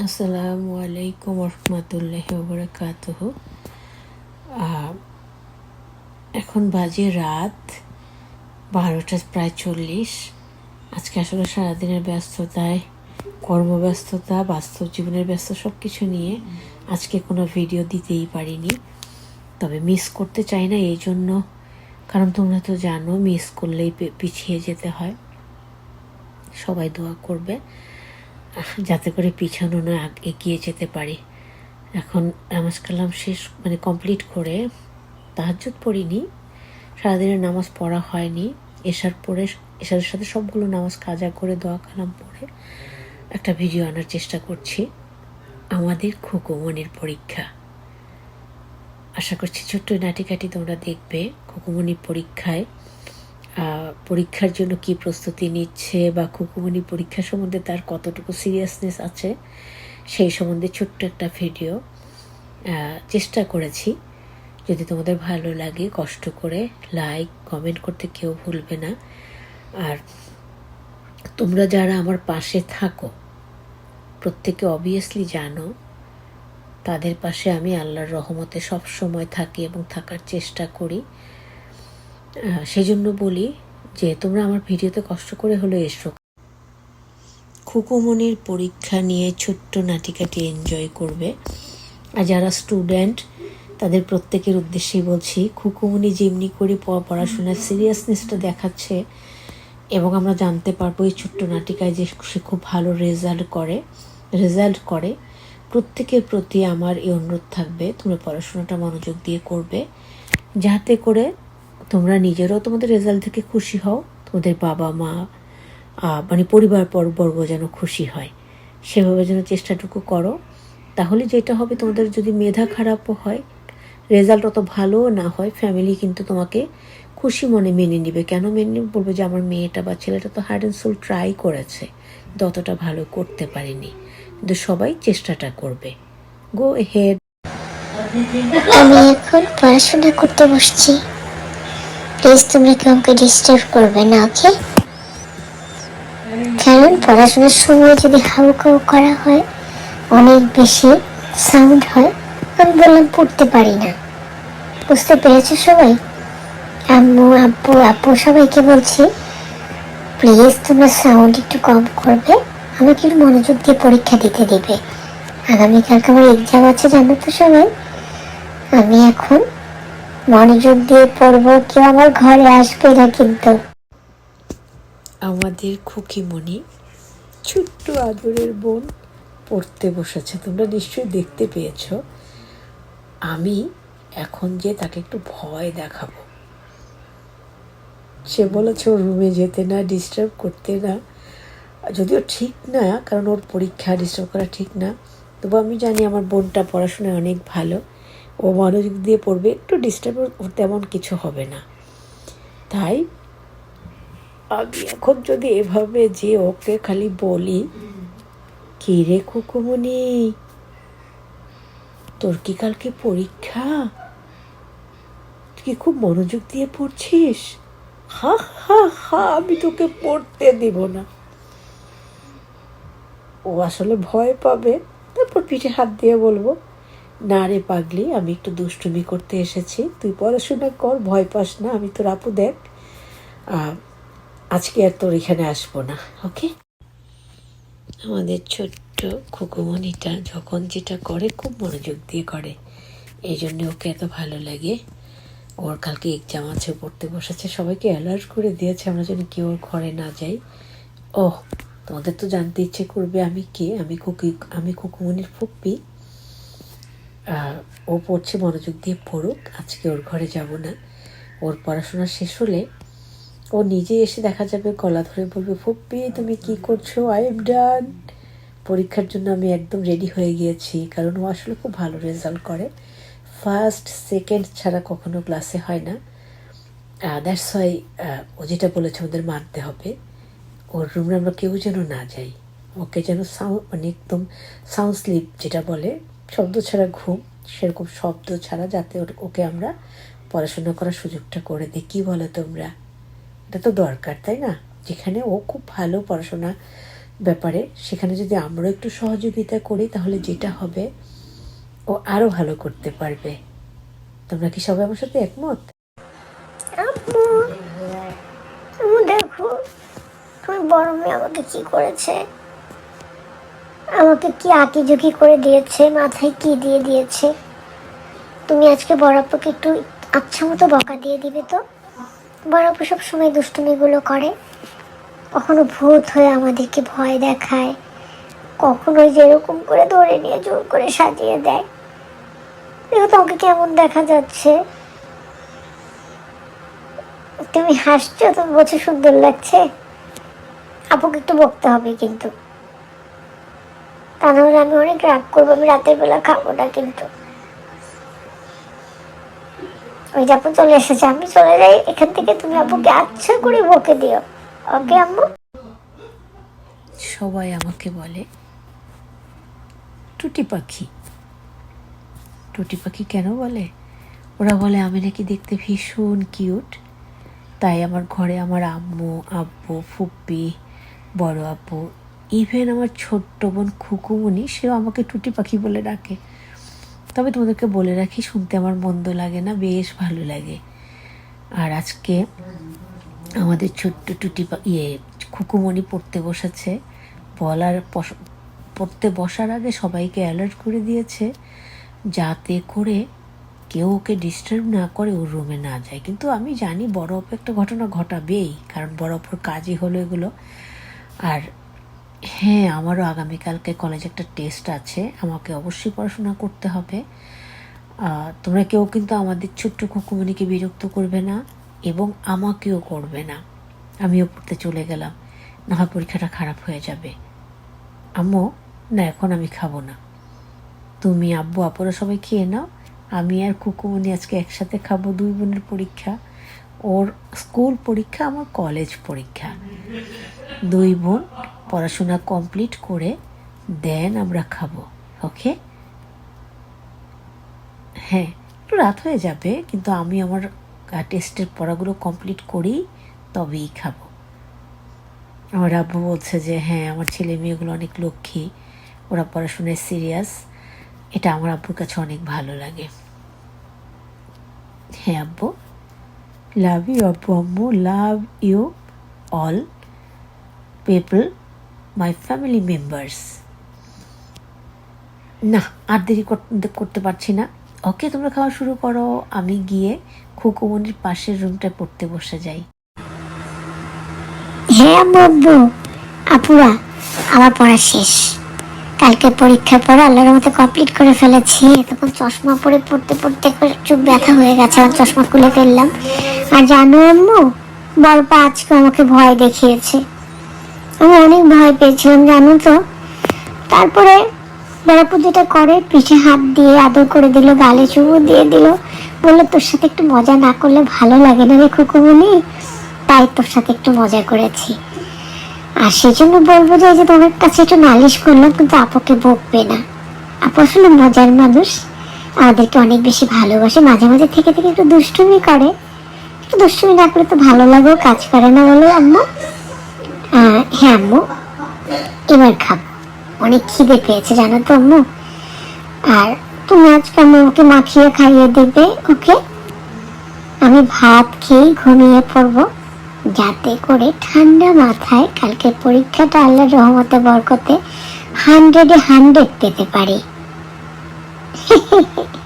আসসালামু আলাইকুম রহমতুল্লাহ বরকাতহ এখন বাজে রাত বারোটা, প্রায় চল্লিশ। আজকে আসলে সারাদিনের ব্যস্ততায়, কর্মব্যস্ততা, বাস্তব জীবনের ব্যস্ত সব কিছু নিয়ে আজকে কোনো ভিডিও দিতেই পারিনি। তবে মিস করতে চাই না এই জন্য, কারণ তোমরা তো জানো মিস করলেই পিছিয়ে যেতে হয়। সবাই দোয়া করবে। যাতে করে পিছানো না এগিয়ে যেতে পারি। এখন নামাজ কালাম শেষ মানে কমপ্লিট করে তাহাজ্জুদ পড়িনি। সারাদিনের নামাজ পড়া হয়নি। এশার পরে, এশারের সাথে সবগুলো নামাজ কাজা করে দোয়া কালাম পড়ে একটা ভিডিও আনার চেষ্টা করছি। আমাদের খুকুমনির পরীক্ষা। আশা করছি ছোট্ট নাটিকাটি তোমরা দেখবে খুকুমনির পরীক্ষায়। পরীক্ষার জন্য কি প্রস্তুতি নিচ্ছে বা খুকুমনি পরীক্ষা সম্বন্ধে তার কতটুকু সিরিয়াসনেস আছে, সেই সম্বন্ধে ছোট্ট একটা ভিডিও চেষ্টা করেছি। যদি তোমাদের ভালো লাগে, কষ্ট করে লাইক কমেন্ট করতে কেউ ভুলবে না। আর তোমরা যারা আমার পাশে থাকো, প্রত্যেকে অবভিয়াসলি জানো, তাদের পাশে আমি আল্লাহর রহমতে সব সময় থাকি এবং থাকার চেষ্টা করি। সেই জন্য বলি যে তোমরা আমার ভিডিওতে কষ্ট করে হলো এসো খুকুমনির পরীক্ষা নিয়ে ছোট্ট নাটিকাটি এনজয় করবে। আর যারা স্টুডেন্ট তাদের প্রত্যেকের উদ্দেশ্যেই বলছি, খুকুমনি যেমনি করে পড়াশোনার সিরিয়াসনেসটা দেখাচ্ছে এবং আমরা জানতে পারব এই ছোট্ট নাটিকায় যে সে খুব ভালো রেজাল্ট করে রেজাল্ট করে। প্রত্যেকের প্রতি আমার এই অনুরোধ থাকবে, তোমরা পড়াশোনাটা মনোযোগ দিয়ে করবে। যাতে করে তোমরা নিজেরাও তোমাদের রেজাল্ট থেকে খুশি হও। তোমাদের বাবা মা মানে পরিবার পর- বর্গ যেন খুশি হয়। সেভাবে যেন চেষ্টাটুকু করো। তাহলে যেটা হবে তোমাদের যদি মেধা খারাপও হয় রেজাল্ট অত ভালোও না হয় ফ্যামিলি কিন্তু তোমাকে খুশি মনে মেনে নিবে। কেন মেনে নিবে? বলবে যে আমার মেয়েটা বা ছেলেটা তো হার্ড অ্যান্ড সোল ট্রাই করেছে। কিন্তু অতটা ভালো করতে পারেনি। কিন্তু সবাই চেষ্টাটা করবে। গো হেড আমি এখন পড়াশোনা করতে বসছি। প্লিজ তোমরা আমাকে ডিস্টার্ব করবে না ওকে কারণ পড়াশোনার সময় যদি হাউ কাউ করা হয়, অনেক বেশি সাউন্ড হয়, আমি বললাম পড়তে পারি না। বুঝতে পেরেছ সবাই? আম্মু, আব্বু, আপু, সবাইকে বলছি প্লিজ তোমরা সাউন্ড একটু কম করবে, আমাকে একটু মনোযোগ দিয়ে পরীক্ষা দিতে দিবে। আগামীকালকে আমার এক্সাম আছে, জানো তো সবাই? আমি এখন মনোযোগ দিয়ে পড়ব, কেউ আমার ঘরে আসবে না কিন্তু। আমাদের খুকিমণি ছোট্ট আদরের বোন পড়তে বসেছে, তোমরা নিশ্চয়ই দেখতে পেয়েছ। আমি এখন যে তাকে একটু ভয় দেখাবো। সে বলেছে, ওর রুমে যেতে না ডিস্টার্ব করতে না। যদিও ঠিক না, কারণ ওর পরীক্ষা ডিস্টার্ব করা ঠিক না। তবু আমি জানি আমার বোনটা পড়াশোনায় অনেক ভালো। ও মনোযোগ দিয়ে পড়বে, একটু ডিস্টার্ব তেমন কিছু হবে না। তাই আমি এখন যদি এভাবে যে ওকে খালি বলি, কি রে কুকুমনি তোর কি কালকে পরীক্ষা? তুই কি খুব মনোযোগ দিয়ে পড়ছিস? হা হা হা, আমি তোকে পড়তে দিব না। ও আসলে ভয় পাবে। তারপর পিঠে হাত দিয়ে বলব না রে পাগলি, আমি একটু দুষ্টুমি করতে এসেছি। তুই পড়াশোনা কর, ভয় পাস না, আমি তোর আপু দেখ। আজকে আর তোর এখানে আসব না, ওকে? আমাদের ছোট্ট খুকুমণিটা যখন যেটা করে, খুব মনোযোগ দিয়ে করে। এই জন্য ওকে এত ভালো লাগে। ওর কালকে এক্সাম আছে পড়তে বসেছে। সবাইকে অ্যালার্ট করে দিয়েছে, আমরা যেন কেউ ঘরে না যাই। ও তোমাদের তো জানতে ইচ্ছে করবে আমি কে? আমি খুকি, আমি খুকুমনির ফুপ্পি ও পড়ছে, মনোযোগ দিয়ে পড়ুক, আজকে ওর ঘরে যাব না। ওর পড়াশোনা শেষ হলে ও নিজে এসে দেখা যাবে, গলা ধরে বলবে, ফুপ্পি, তুমি কি করছ? আই এম ডান পরীক্ষার জন্য আমি একদম রেডি হয়ে গিয়েছি, কারণ ও আসলে খুব ভালো রেজাল্ট করে। ফার্স্ট সেকেন্ড ছাড়া কখনো ক্লাসে হয় না। দ্যাটস ওয়াই ও যেটা বলেছে ওদের মানতে হবে। ওর রুমে আমরা কেউ যেন না যাই, ওকে যেন সাউন্ড মানে একদম সাউন্ড স্লিপ যেটা বলে শব্দ ছাড়া ঘুম, সেরকম শব্দ ছাড়া যাতে ওকে আমরা পড়াশোনা করার সুযোগটা করে দিই। কী বলো তোমরা? এটা তো দরকার, তাই না? যেখানে ও খুব ভালো পড়াশোনা ব্যাপারে, সেখানে যদি আমরা একটু সহযোগিতা করি, তাহলে যেটা হবে, ও আরও ভালো করতে পারবে। তোমরা কি সবাই আমার সাথে একমত? দেখো, তুমি বড় মেয়ে, আমাকে কি করেছে? আমাকে কি আঁকি ঝুঁকি করে দিয়েছে? মাথায় কি দিয়ে দিয়েছে? তুমি আজকে বড়াপ্পাকে একটু আচ্ছা মতো বকা দিয়ে দিবে তো? বড়াপ্পা সব সময় দুষ্টুমিগুলো করে। কখনো ভূত হয়ে আমাদেরকে ভয় দেখায়। কখনো ওই যেরকম করে ধরে নিয়ে জোর করে সাজিয়ে দেয়। দেখো তোমাকে কেমন দেখা যাচ্ছে। তুমি হাসছো তুমি বলছো সুন্দর লাগছে। আপুকে একটু বকতে হবে কিন্তু। তা আমি অনেক রাগ করব, আমি রাতের বেলা খাব না কিন্তু। ওই আপু চলে এসেছে, আমি চলে যাই, এখান থেকে তুমি আপুকে আচ্ছা করে বকে দিও। ওকে আম্মু? সবাই আমাকে বলে, টুটি পাখি। টুটি পাখি কেন বলে? ওরা বলে, আমি নাকি দেখতে ভীষণ কিউট। তাই আমার ঘরে আমার আম্মু, আব্বু, ফুপ্পি, বড় আব্বু ইভেন আমার ছোট্ট বোন খুকুমনি সেও আমাকে টুটি পাখি বলে ডাকে। তবে তোমাদেরকে বলে রাখি, শুনতে আমার মন্দ লাগে না, বেশ ভালো লাগে। আর আজকে আমাদের ছোট্ট টুটি ইয়ে খুকুমণি পড়তে বসেছে। বলার পড়তে বসার আগে সবাইকে অ্যালার্ট করে দিয়েছে, যাতে করে কেউ ওকে ডিস্টার্ব না করে ওর রুমে না যায়। কিন্তু আমি জানি বড় অপ একটা ঘটনা ঘটাবেই, কারণ বড় অপর কাজই হলো এগুলো। আর হ্যাঁ আমারও আগামীকালকে কলেজে একটা টেস্ট আছে। আমাকে অবশ্যই পড়াশোনা করতে হবে। তোমরা কেউ কিন্তু আমাদের ছোট্ট খুকুমণিকে বিরক্ত করবে না এবং আমাকেও করবে না। আমিও পড়তে চলে গেলাম। না হয় পরীক্ষাটা খারাপ হয়ে যাবে। আম্মু, না, এখন আমি খাব না। তুমি, আব্বু, আপুরা সবাই খেয়ে নাও। আমি আর খুকুমণি আজকে একসাথে খাব দুই বোনের পরীক্ষা। ওর স্কুল পরীক্ষা, আমার কলেজ পরীক্ষা। দুই বোন পড়াশোনা কমপ্লিট করে দেন আমরা খাব, ওকে? হ্যাঁ একটু রাত হয়ে যাবে, কিন্তু আমি আমার টেস্টের পড়াগুলো কমপ্লিট করি, তবেই খাব। আমার আব্বু বলছে যে হ্যাঁ আমার ছেলে মেয়েগুলো অনেক লক্ষ্মী, ওরা পড়াশোনায় সিরিয়াস এটা আমার আব্বুর কাছে অনেক ভালো লাগে। হ্যাঁ আব্বু? লাভ ইউ আব্বু আম্মু love you all people my family members না, আর দেরি করতে পারছি না। ওকে, তোমরা খাওয়া শুরু করো। আমি গিয়ে খুকুমনির পাশের রুমটায় পড়তে বসে যাই। হ্যাঁ আব্বু, আপুরা, আমার পড়া শেষ। কালকে পরীক্ষার পর আল্লাহর মতো কমপ্লিট করে ফেলেছি। তখন চশমা পরে পড়তে পড়তে চোখ ব্যথা হয়ে গেছে আর চশমা খুলে ফেললাম। আর জানো আম্মু বড়পা আজকে আমাকে ভয় দেখিয়েছে। আমি অনেক ভয় পেয়েছিলাম, জানো তো? তারপরে বড়পু যেটা করে, পিঠে হাত দিয়ে আদর করে দিল, গালে চুমু দিয়ে দিল। বলল, তোর সাথে একটু মজা না করলে ভালো লাগে না রে খুকুমনি তাই তোর সাথে একটু মজা করেছি। আর সেই জন্য বলব যে যে তোমার কাছে একটু নালিশ করলাম, কিন্তু আপুকে বকবে না। আপু আসলে মজার মানুষ। আমাদেরকে অনেক বেশি ভালোবাসে, মাঝে মাঝে থেকে থেকে একটু দুষ্টুমি করে। একটু দুষ্টুমি না করে তো ভালো লাগেও, কাজ করে না বলো আম্মু। হ্যাঁ আম্মু। এবার খাব। অনেক খিদে পেয়েছে, জানো তো আম্মু? আর তুমি আজকে আম্মুকে মাখিয়ে খাইয়ে দেবে, ওকে? আমি ভাত খেয়ে ঘুমিয়ে পড়ব। যাতে করে ঠান্ডা মাথায় কালকে পরীক্ষাটা আল্লাহ রহমতে, বরকতে হান্ড্রেডে হান্ড্রেড পেতে পারি।